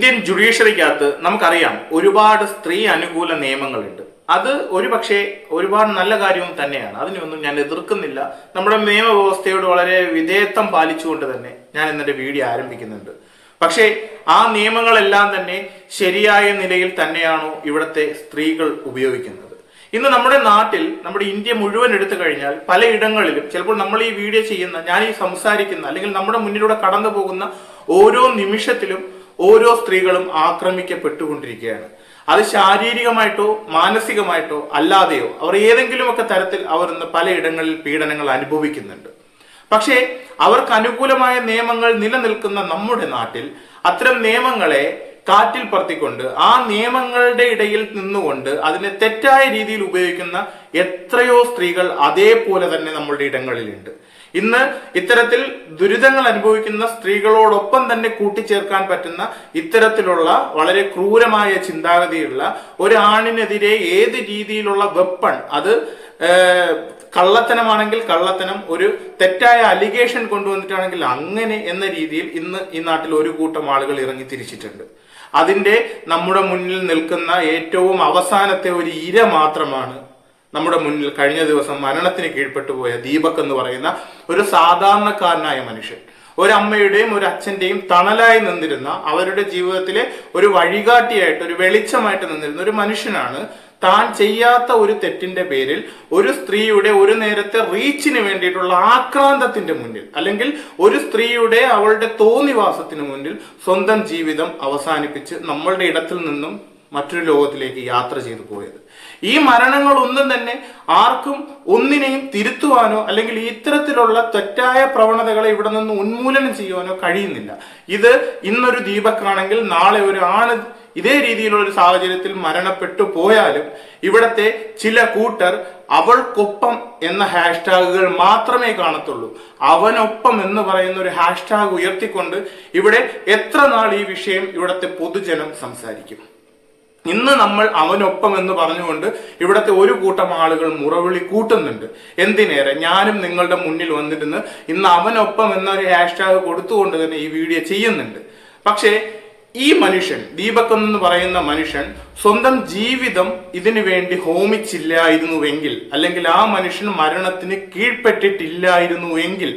Indian ജുഡീഷ്യറിക്കകത്ത് നമുക്കറിയാം ഒരുപാട് സ്ത്രീ അനുകൂല നിയമങ്ങളുണ്ട്. അത് ഒരു പക്ഷേ ഒരുപാട് നല്ല കാര്യവും തന്നെയാണ്. അതിനൊന്നും ഞാൻ എതിർക്കുന്നില്ല. നമ്മുടെ നിയമവ്യവസ്ഥയോട് വളരെ വിധേയത്വം പാലിച്ചുകൊണ്ട് തന്നെ ഞാൻ ഇന്നത്തെ വീഡിയോ ആരംഭിക്കുന്നുണ്ട്. പക്ഷേ ആ നിയമങ്ങളെല്ലാം തന്നെ ശരിയായ നിലയിൽ തന്നെയാണോ ഇവിടുത്തെ സ്ത്രീകൾ ഉപയോഗിക്കുന്നത്? ഇന്ന് നമ്മുടെ നാട്ടിൽ നമ്മുടെ ഇന്ത്യ മുഴുവൻ എടുത്തു കഴിഞ്ഞാൽ പലയിടങ്ങളിലും ചിലപ്പോൾ നമ്മൾ ഈ വീഡിയോ ചെയ്യുന്ന ഞാൻ ഈ സംസാരിക്കുന്ന അല്ലെങ്കിൽ നമ്മുടെ മുന്നിലൂടെ കടന്നു പോകുന്ന ഓരോ നിമിഷത്തിലും ഓരോ സ്ത്രീകളും ആക്രമിക്കപ്പെട്ടുകൊണ്ടിരിക്കുകയാണ്. അത് ശാരീരികമായിട്ടോ മാനസികമായിട്ടോ അല്ലാതെയോ അവർ ഏതെങ്കിലുമൊക്കെ തരത്തിൽ അവർ ഇന്ന് പലയിടങ്ങളിൽ പീഡനങ്ങൾ അനുഭവിക്കുന്നുണ്ട്. പക്ഷേ അവർക്ക് അനുകൂലമായ നിയമങ്ങൾ നിലനിൽക്കുന്ന നമ്മുടെ നാട്ടിൽ അത്തരം നിയമങ്ങളെ കാറ്റിൽ പറത്തിക്കൊണ്ട് ആ നിയമങ്ങളുടെ ഇടയിൽ നിന്നുകൊണ്ട് അതിനെ തെറ്റായ രീതിയിൽ ഉപയോഗിക്കുന്ന എത്രയോ സ്ത്രീകൾ അതേപോലെ തന്നെ നമ്മളുടെ ഇടങ്ങളിലുണ്ട്. ഇന്ന് ഇത്തരത്തിൽ ദുരിതങ്ങൾ അനുഭവിക്കുന്ന സ്ത്രീകളോടൊപ്പം തന്നെ കൂട്ടിച്ചേർക്കാൻ പറ്റുന്ന ഇത്തരത്തിലുള്ള വളരെ ക്രൂരമായ ചിന്താഗതിയുള്ള ഒരു ആണിനെതിരെ ഏത് രീതിയിലുള്ള വെപ്പൺ അത് കള്ളത്തനമാണെങ്കിൽ കള്ളത്തനം ഒരു തെറ്റായ അലിഗേഷൻ കൊണ്ടുവന്നിട്ടാണെങ്കിൽ അങ്ങനെ എന്ന രീതിയിൽ ഇന്ന് ഈ നാട്ടിൽ ഒരു കൂട്ടം ആളുകൾ ഇറങ്ങി തിരിച്ചിട്ടുണ്ട്. അതിന്റെ നമ്മുടെ മുന്നിൽ നിൽക്കുന്ന ഏറ്റവും അവസാനത്തെ ഒരു ഇര മാത്രമാണ് നമ്മുടെ മുന്നിൽ കഴിഞ്ഞ ദിവസം മരണത്തിന് കീഴ്പ്പെട്ടു പോയ ദീപക് എന്ന് പറയുന്ന ഒരു സാധാരണക്കാരനായ മനുഷ്യൻ. ഒരമ്മയുടെയും ഒരു അച്ഛന്റെയും തണലായി നിന്നിരുന്ന അവരുടെ ജീവിതത്തിലെ ഒരു വഴികാട്ടിയായിട്ട് ഒരു വെളിച്ചമായിട്ട് നിന്നിരുന്ന ഒരു മനുഷ്യനാണ് താൻ ചെയ്യാത്ത ഒരു തെറ്റിന്റെ പേരിൽ ഒരു സ്ത്രീയുടെ ഒരു നേരത്തെ റീച്ചിന് വേണ്ടിയിട്ടുള്ള ആക്രാന്തത്തിന്റെ മുന്നിൽ അല്ലെങ്കിൽ ഒരു സ്ത്രീയുടെ അവളുടെ തോന്നിവാസത്തിന് മുന്നിൽ സ്വന്തം ജീവിതം അവസാനിപ്പിച്ച് നമ്മളുടെ ഇടത്തിൽ നിന്നും മറ്റൊരു ലോകത്തിലേക്ക് യാത്ര ചെയ്തു പോയത്. ഈ മരണങ്ങൾ ഒന്നും തന്നെ ആർക്കും ഒന്നിനെയും തിരുത്തുവാനോ അല്ലെങ്കിൽ ഇത്തരത്തിലുള്ള തെറ്റായ പ്രവണതകളെ ഇവിടെ നിന്ന് ഉന്മൂലനം ചെയ്യുവാനോ കഴിയുന്നില്ല. ഇത് ഇന്നൊരു ദീപക്കാണെങ്കിൽ നാളെ ഒരു ആണ് ഇതേ രീതിയിലുള്ള ഒരു സാഹചര്യത്തിൽ മരണപ്പെട്ടു പോയാലും ഇവിടത്തെ ചില കൂട്ടർ അവൾക്കൊപ്പം എന്ന ഹാഷ്ടാഗുകൾ മാത്രമേ കാണത്തുള്ളൂ. അവനൊപ്പം എന്ന് പറയുന്ന ഒരു ഹാഷ്ടാഗ് ഉയർത്തിക്കൊണ്ട് ഇവിടെ എത്ര നാൾ ഈ വിഷയം ഇവിടത്തെ പൊതുജനം സംസാരിക്കും? ഇന്ന് നമ്മൾ അവനൊപ്പം എന്ന് പറഞ്ഞുകൊണ്ട് ഇവിടുത്തെ ഒരു കൂട്ടം ആളുകൾ മുറവിളി കൂട്ടുന്നുണ്ട്. എന്തിനേറെ? ഞാനും നിങ്ങളുടെ മുന്നിൽ വന്നിരുന്ന് ഇന്ന് അവനൊപ്പം എന്നൊരു ഹാഷ്ടാഗ് കൊടുത്തുകൊണ്ട് തന്നെ ഈ വീഡിയോ ചെയ്യുന്നുണ്ട്. പക്ഷേ ഈ മനുഷ്യൻ ദീപക് എന്ന് പറയുന്ന മനുഷ്യൻ സ്വന്തം ജീവിതം ഇതിനു വേണ്ടി ഹോമിച്ചില്ലായിരുന്നുവെങ്കിൽ അല്ലെങ്കിൽ ആ മനുഷ്യൻ മരണത്തിന് കീഴ്പ്പെട്ടിട്ടില്ലായിരുന്നു എങ്കിൽ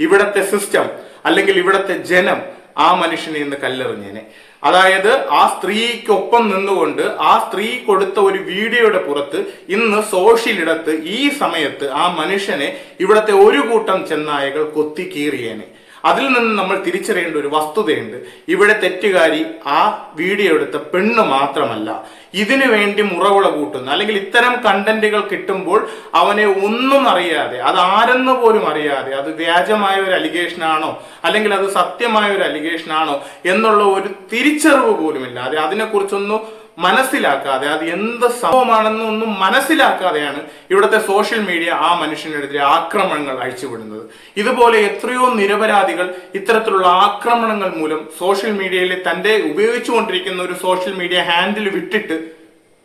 ഇവിടത്തെ സിസ്റ്റം അല്ലെങ്കിൽ ഇവിടത്തെ ജനം ആ മനുഷ്യനെ ഇന്ന് കല്ലെറിഞ്ഞേനെ. അതായത് ആ സ്ത്രീക്കൊപ്പം നിന്നുകൊണ്ട് ആ സ്ത്രീ കൊടുത്ത ഒരു വീഡിയോയുടെ പുറത്ത് ഇന്ന് സോഷ്യലിടത്ത് ഈ സമയത്ത് ആ മനുഷ്യനെ ഇവിടത്തെ ഒരു കൂട്ടം ചെന്നായകൾ കൊത്തി കീറിയേനെ അതിൽ നിന്ന് നമ്മൾ തിരിച്ചറിയേണ്ട ഒരു വസ്തുതയുണ്ട്. ഇവിടെ തെറ്റുകാരി ആ വീഡിയോ എടുത്ത പെണ്ണ് മാത്രമല്ല ഇതിനു വേണ്ടി മുറവിള കൂട്ടുന്ന. അല്ലെങ്കിൽ ഇത്തരം കണ്ടന്റുകൾ കിട്ടുമ്പോൾ അവനെ ഒന്നും അറിയാതെ അത് ആരെന്ന് പോലും അറിയാതെ അത് വ്യാജമായ ഒരു അലിഗേഷൻ ആണോ അല്ലെങ്കിൽ അത് സത്യമായ ഒരു അലിഗേഷൻ ആണോ എന്നുള്ള ഒരു തിരിച്ചറിവ് പോലുമില്ലാതെ അതിനെക്കുറിച്ചൊന്നും മനസ്സിലാക്കാതെ അത് എന്ത് സംഭവമാണെന്ന് ഒന്നും മനസ്സിലാക്കാതെയാണ് ഇവിടുത്തെ സോഷ്യൽ മീഡിയ ആ മനുഷ്യനെതിരെ ആക്രമണങ്ങൾ അഴിച്ചുവിടുന്നത്. ഇതുപോലെ എത്രയോ നിരപരാധികൾ ഇത്തരത്തിലുള്ള ആക്രമണങ്ങൾ മൂലം സോഷ്യൽ മീഡിയയിൽ തന്റെ ഉപയോഗിച്ചുകൊണ്ടിരിക്കുന്ന ഒരു സോഷ്യൽ മീഡിയ ഹാൻഡിൽ വിട്ടിട്ട്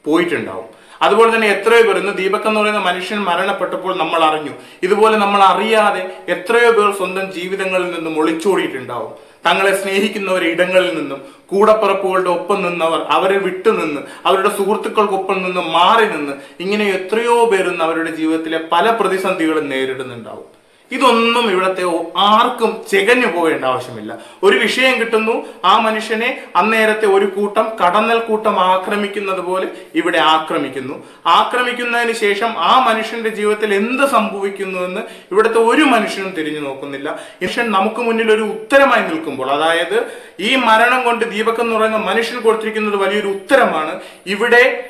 പോയിട്ടുണ്ടാവും. അതുപോലെ തന്നെ എത്രയോ പേർ ഇന്ന് ദീപക് എന്ന് പറയുന്ന മനുഷ്യൻ മരണപ്പെട്ടപ്പോൾ നമ്മൾ അറിഞ്ഞു. ഇതുപോലെ നമ്മൾ അറിയാതെ എത്രയോ പേർ സ്വന്തം ജീവിതങ്ങളിൽ നിന്നും ഒളിച്ചോടിയിട്ടുണ്ടാവും. തങ്ങളെ സ്നേഹിക്കുന്നവർ ഇടങ്ങളിൽ നിന്നും കൂടപ്പിറപ്പുകളുടെ ഒപ്പം നിന്നവർ അവരെ വിട്ടുനിന്ന് അവരുടെ സുഹൃത്തുക്കൾക്കൊപ്പം നിന്ന് മാറി നിന്ന് ഇങ്ങനെ എത്രയോ പേരുന്ന് അവരുടെ ജീവിതത്തിലെ പല പ്രതിസന്ധികളും നേരിടുന്നുണ്ടാവും. ഇതൊന്നും ഇവിടത്തെ ആർക്കും ചെകഞ്ഞു പോകേണ്ട ആവശ്യമില്ല. ഒരു വിഷയം കിട്ടുന്നു ആ മനുഷ്യനെ അന്നേരത്തെ ഒരു കൂട്ടം കടന്നൽ കൂട്ടം ആക്രമിക്കുന്നത് പോലെ ഇവിടെ ആക്രമിക്കുന്നു. ആക്രമിക്കുന്നതിന് ശേഷം ആ മനുഷ്യന്റെ ജീവിതത്തിൽ എന്ത് സംഭവിക്കുന്നു എന്ന് ഇവിടുത്തെ ഒരു മനുഷ്യനും തിരിഞ്ഞു നോക്കുന്നില്ല. മനുഷ്യൻ നമുക്ക് മുന്നിൽ ഒരു ഉത്തരമായി നിൽക്കുമ്പോൾ അതായത് ഈ മരണം കൊണ്ട് ദീപക് എന്ന് പറയുന്ന മനുഷ്യൻ കൊടുത്തിരിക്കുന്നത് വലിയൊരു ഉത്തരമാണ്. ഇവിടെ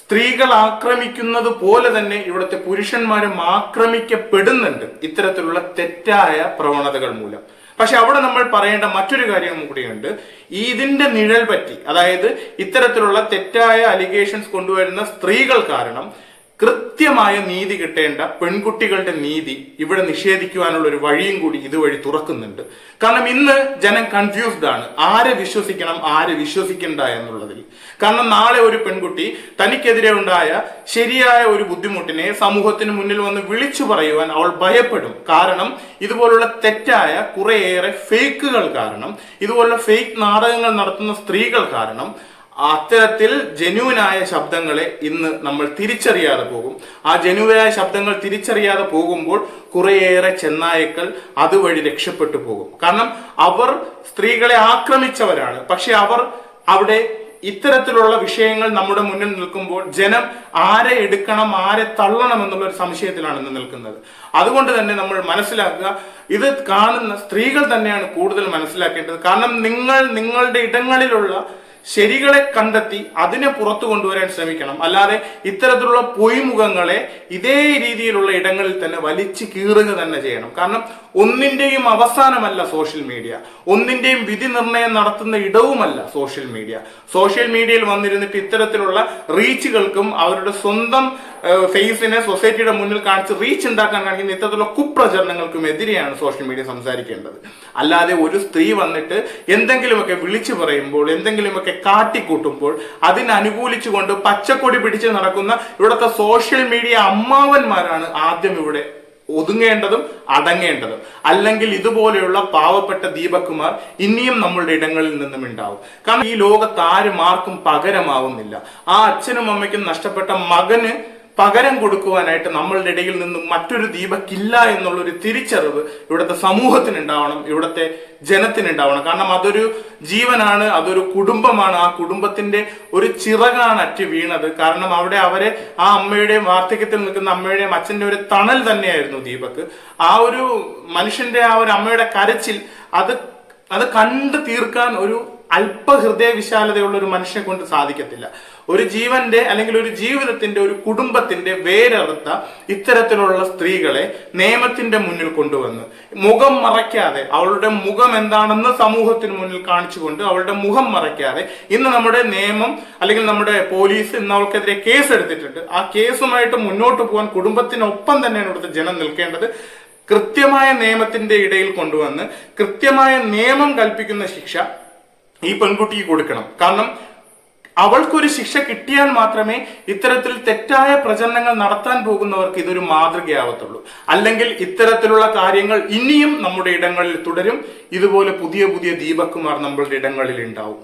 സ്ത്രീകൾ ആക്രമിക്കുന്നത് പോലെ തന്നെ ഇവിടുത്തെ പുരുഷന്മാരും ആക്രമിക്കപ്പെടുന്നുണ്ട് ഇത്തരത്തിലുള്ള തെറ്റായ പ്രവണതകൾ മൂലം. പക്ഷെ അവിടെ നമ്മൾ പറയേണ്ട മറ്റൊരു കാര്യം കൂടിയുണ്ട്. ഇതിന്റെ നിഴൽ പറ്റി അതായത് ഇത്തരത്തിലുള്ള തെറ്റായ അലിഗേഷൻസ് കൊണ്ടുവരുന്ന സ്ത്രീകൾ കാരണം കൃത്യമായ നീതി കിട്ടേണ്ട പെൺകുട്ടികളുടെ നീതി ഇവിടെ നിഷേധിക്കുവാനുള്ള ഒരു വഴിയും കൂടി ഇതുവഴി തുറക്കുന്നുണ്ട്. കാരണം ഇന്ന് ജനം കൺഫ്യൂസ്ഡ് ആണ്. ആരെ വിശ്വസിക്കണം ആരെ വിശ്വസിക്കണ്ട എന്നുള്ളതിൽ. കാരണം നാളെ ഒരു പെൺകുട്ടി തനിക്കെതിരെ ഉണ്ടായ ശരിയായ ഒരു ബുദ്ധിമുട്ടിനെ സമൂഹത്തിന് മുന്നിൽ വന്ന് വിളിച്ചു പറയുവാൻ അവൾ ഭയപ്പെടും. കാരണം ഇതുപോലുള്ള തെറ്റായ കുറേയേറെ ഫേക്കുകൾ കാരണം ഇതുപോലുള്ള ഫേക്ക് നാടകങ്ങൾ നടത്തുന്ന സ്ത്രീകൾ കാരണം അത്തരത്തിൽ ജനുവിനായ ശബ്ദങ്ങളെ ഇന്ന് നമ്മൾ തിരിച്ചറിയാതെ പോകും. ആ ജനുവിനായ ശബ്ദങ്ങൾ തിരിച്ചറിയാതെ പോകുമ്പോൾ കുറേയേറെ ചെന്നായക്കൾ അതുവഴി രക്ഷപ്പെട്ടു പോകും. കാരണം അവർ സ്ത്രീകളെ ആക്രമിച്ചവരാണ്. പക്ഷെ അവർ അവിടെ ഇത്തരത്തിലുള്ള വിഷയങ്ങൾ നമ്മുടെ മുന്നിൽ നിൽക്കുമ്പോൾ ജനം ആരെ എടുക്കണം ആരെ തള്ളണം എന്നുള്ള ഒരു സംശയത്തിലാണ് ഇന്ന് നിൽക്കുന്നത്. അതുകൊണ്ട് തന്നെ നമ്മൾ മനസ്സിലാക്കുക ഇത് കാണുന്ന സ്ത്രീകൾ തന്നെയാണ് കൂടുതൽ മനസ്സിലാക്കേണ്ടത്. കാരണം നിങ്ങൾ നിങ്ങളുടെ ഇടങ്ങളിലുള്ള ശരികളെ കണ്ടെത്തി അതിനെ പുറത്തു കൊണ്ടുവരാൻ ശ്രമിക്കണം. അല്ലാതെ ഇത്തരത്തിലുള്ള പൊയ്മുഖങ്ങളെ ഇതേ രീതിയിലുള്ള ഇടങ്ങളിൽ തന്നെ വലിച്ചു കീറുക തന്നെ ചെയ്യണം. കാരണം ഒന്നിന്റെയും അവസാനമല്ല സോഷ്യൽ മീഡിയ. ഒന്നിന്റെയും വിധി നിർണയം നടത്തുന്ന ഇടവുമല്ല സോഷ്യൽ മീഡിയ. സോഷ്യൽ മീഡിയയിൽ വന്നിരുന്നിട്ട് ഇത്തരത്തിലുള്ള റീച്ചുകൾക്കും അവരുടെ സ്വന്തം ഫേസിനെ സൊസൈറ്റിയുടെ മുന്നിൽ കാണിച്ച് റീച്ച് ഉണ്ടാക്കാൻ കാണിക്കുന്ന ഇത്തരത്തിലുള്ള കുപ്രചരണങ്ങൾക്കും എതിരെയാണ് സോഷ്യൽ മീഡിയ സംസാരിക്കേണ്ടത്. അല്ലാതെ ഒരു സ്ത്രീ വന്നിട്ട് എന്തെങ്കിലുമൊക്കെ വിളിച്ചു പറയുമ്പോൾ എന്തെങ്കിലുമൊക്കെ കാട്ടിക്കൂട്ടുമ്പോൾ അതിനനുകൂലിച്ചുകൊണ്ട് പച്ചക്കൊടി പിടിച്ച് നടക്കുന്ന ഇവിടുത്തെ സോഷ്യൽ മീഡിയ അമ്മാവന്മാരാണ് ആദ്യം ഇവിടെ ഒതുങ്ങേണ്ടതും അടങ്ങേണ്ടതും. അല്ലെങ്കിൽ ഇതുപോലെയുള്ള പാവപ്പെട്ട ദീപക്കുമാർ ഇനിയും നമ്മളുടെ ഇടങ്ങളിൽ നിന്നും ഉണ്ടാവും. കാരണം ഈ ലോകത്ത് ആരും ആർക്കും പകരമാവുന്നില്ല. ആ അച്ഛനും അമ്മയ്ക്കും നഷ്ടപ്പെട്ട മകന് പകരം കൊടുക്കുവാനായിട്ട് നമ്മളുടെ ഇടയിൽ നിന്നും മറ്റൊരു ദീപക്കില്ല എന്നുള്ളൊരു തിരിച്ചറിവ് ഇവിടുത്തെ സമൂഹത്തിനുണ്ടാവണം ഇവിടുത്തെ ജനത്തിനുണ്ടാവണം. കാരണം അതൊരു ജീവനാണ് അതൊരു കുടുംബമാണ്. ആ കുടുംബത്തിന്റെ ഒരു ചിറകാണ് അറ്റ് വീണത്. കാരണം അവിടെ അവരെ ആ അമ്മയുടെയും വാർദ്ധക്യത്തിൽ നിൽക്കുന്ന അമ്മയുടെയും അച്ഛന്റെ ഒരു തണൽ തന്നെയായിരുന്നു ദീപക്. ആ ഒരു മനുഷ്യന്റെ ആ ഒരു അമ്മയുടെ കരച്ചിൽ അത് അത് കണ്ടു തീർക്കാൻ ഒരു അല്പ ഹൃദയ വിശാലതയുള്ള ഒരു മനുഷ്യനെ കൊണ്ട് സാധിക്കത്തില്ല. ഒരു ജീവന്റെ അല്ലെങ്കിൽ ഒരു ജീവിതത്തിന്റെ ഒരു കുടുംബത്തിന്റെ വേരറുത്ത ഇത്തരത്തിലുള്ള സ്ത്രീകളെ നിയമത്തിന്റെ മുന്നിൽ കൊണ്ടുവന്ന് മുഖം മറയ്ക്കാതെ അവളുടെ മുഖം എന്താണെന്ന് സമൂഹത്തിന് മുന്നിൽ കാണിച്ചുകൊണ്ട് അവളുടെ മുഖം മറയ്ക്കാതെ ഇന്ന് നമ്മുടെ നിയമം അല്ലെങ്കിൽ നമ്മുടെ പോലീസ് ഇന്ന് അവൾക്കെതിരെ കേസ് എടുത്തിട്ടുണ്ട് ആ കേസുമായിട്ട് മുന്നോട്ട് പോകാൻ കുടുംബത്തിനൊപ്പം തന്നെയാണ് ഇവിടുത്തെ ജനം നിൽക്കേണ്ടത് കൃത്യമായ നിയമത്തിന്റെ ഇടയിൽ കൊണ്ടുവന്ന് കൃത്യമായ നിയമം കൽപ്പിക്കുന്ന ശിക്ഷ ഈ പെൺകുട്ടിക്ക് കൊടുക്കണം. കാരണം അവൾക്കൊരു ശിക്ഷ കിട്ടിയാൽ മാത്രമേ ഇത്തരത്തിൽ തെറ്റായ പ്രചരണങ്ങൾ നടത്താൻ പോകുന്നവർക്ക് ഇതൊരു മാതൃകയാവത്തുള്ളൂ. അല്ലെങ്കിൽ ഇത്തരത്തിലുള്ള കാര്യങ്ങൾ ഇനിയും നമ്മുടെ ഇടങ്ങളിൽ തുടരും. ഇതുപോലെ പുതിയ പുതിയ ദീപക്കുമാർ നമ്മളുടെ ഇടങ്ങളിൽ ഉണ്ടാവും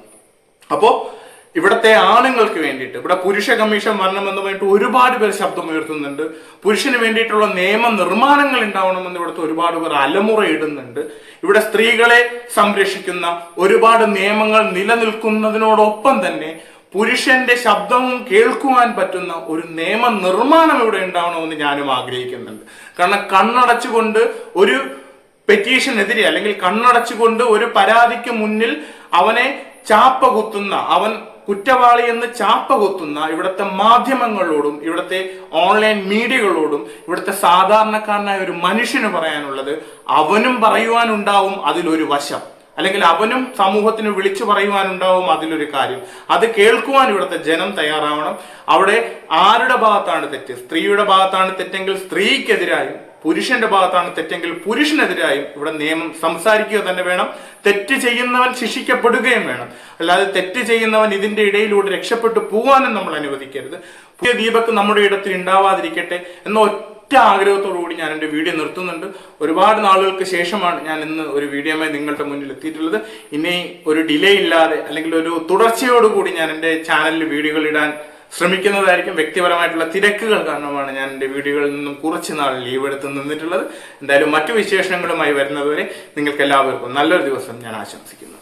അപ്പോ ഇവിടത്തെ ആണുങ്ങൾക്ക് വേണ്ടിയിട്ട് ഇവിടെ പുരുഷ കമ്മീഷൻ വരണമെന്ന് പറഞ്ഞിട്ട് ഒരുപാട് പേർ ശബ്ദം ഉയർത്തുന്നുണ്ട്. പുരുഷന് വേണ്ടിയിട്ടുള്ള നിയമ നിർമ്മാണങ്ങൾ ഉണ്ടാവണമെന്ന് ഇവിടുത്തെ ഒരുപാട് പേർ അലമുറയിടുന്നുണ്ട് ഇവിടെ സ്ത്രീകളെ സംരക്ഷിക്കുന്ന ഒരുപാട് നിയമങ്ങൾ നിലനിൽക്കുന്നതിനോടൊപ്പം തന്നെ പുരുഷന്റെ ശബ്ദവും കേൾക്കുവാൻ പറ്റുന്ന ഒരു നിയമ നിർമ്മാണം ഇവിടെ ഉണ്ടാവണമെന്ന് ഞാനും ആഗ്രഹിക്കുന്നുണ്ട്. കാരണം കണ്ണടച്ചുകൊണ്ട് ഒരു പെറ്റീഷനെതിരെ അല്ലെങ്കിൽ കണ്ണടച്ചുകൊണ്ട് ഒരു പരാതിക്ക് മുന്നിൽ അവനെ ചാപ്പ കുത്തുന്ന അവൻ കുറ്റവാളി എന്ന് ചാപ്പ കൊത്തുന്ന ഇവിടുത്തെ മാധ്യമങ്ങളോടും ഇവിടുത്തെ ഓൺലൈൻ മീഡിയകളോടും ഇവിടുത്തെ സാധാരണക്കാരനായ ഒരു മനുഷ്യന് പറയാനുള്ളത് അവനും പറയുവാനുണ്ടാവും അതിലൊരു വശം. അല്ലെങ്കിൽ അവനും സമൂഹത്തിന് വിളിച്ചു പറയുവാനുണ്ടാവും അതിലൊരു കാര്യം. അത് കേൾക്കുവാൻ ഇവിടുത്തെ ജനം തയ്യാറാവണം. അവിടെ ആരുടെ ഭാഗത്താണ് തെറ്റ്? സ്ത്രീയുടെ ഭാഗത്താണ് തെറ്റെങ്കിൽ സ്ത്രീക്കെതിരായും പുരുഷന്റെ ഭാഗത്താണ് തെറ്റെങ്കിൽ പുരുഷനെതിരായും ഇവിടെ നിയമം സംസാരിക്കുക തന്നെ വേണം. തെറ്റ് ചെയ്യുന്നവൻ ശിക്ഷിക്കപ്പെടുകയും വേണം. അല്ലാതെ തെറ്റ് ചെയ്യുന്നവൻ ഇതിന്റെ ഇടയിലൂടെ രക്ഷപ്പെട്ടു പോകാനും നമ്മൾ അനുവദിക്കരുത്. പുതിയ ദീപക്ക് നമ്മുടെ ഇടത്തിൽ ഉണ്ടാവാതിരിക്കട്ടെ എന്ന ഒറ്റ ആഗ്രഹത്തോടു കൂടി ഞാൻ എന്റെ വീഡിയോ നിർത്തുന്നുണ്ട്. ഒരുപാട് നാളുകൾക്ക് ശേഷമാണ് ഞാൻ ഇന്ന് ഒരു വീഡിയോമായി നിങ്ങളുടെ മുന്നിൽ എത്തിയിട്ടുള്ളത്. ഇനി ഒരു ഡിലേ ഇല്ലാതെ അല്ലെങ്കിൽ ഒരു തുടർച്ചയോടുകൂടി ഞാൻ എന്റെ ചാനലിൽ വീഡിയോകൾ ഇടാൻ ശ്രമിക്കുന്നതായിരിക്കും വ്യക്തിപരമായിട്ടുള്ള തിരക്കുകൾ കാരണമാണ് ഞാൻ എന്റെ വീഡിയോകളിൽ നിന്നും കുറച്ച് നാൾ ലീവ് എടുത്ത് നിന്നിട്ടുള്ളത്. എന്തായാലും മറ്റു വിശേഷങ്ങളുമായി വരുന്നതുവരെ നിങ്ങൾക്ക് എല്ലാവർക്കും നല്ലൊരു ദിവസം ഞാൻ ആശംസിക്കുന്നു.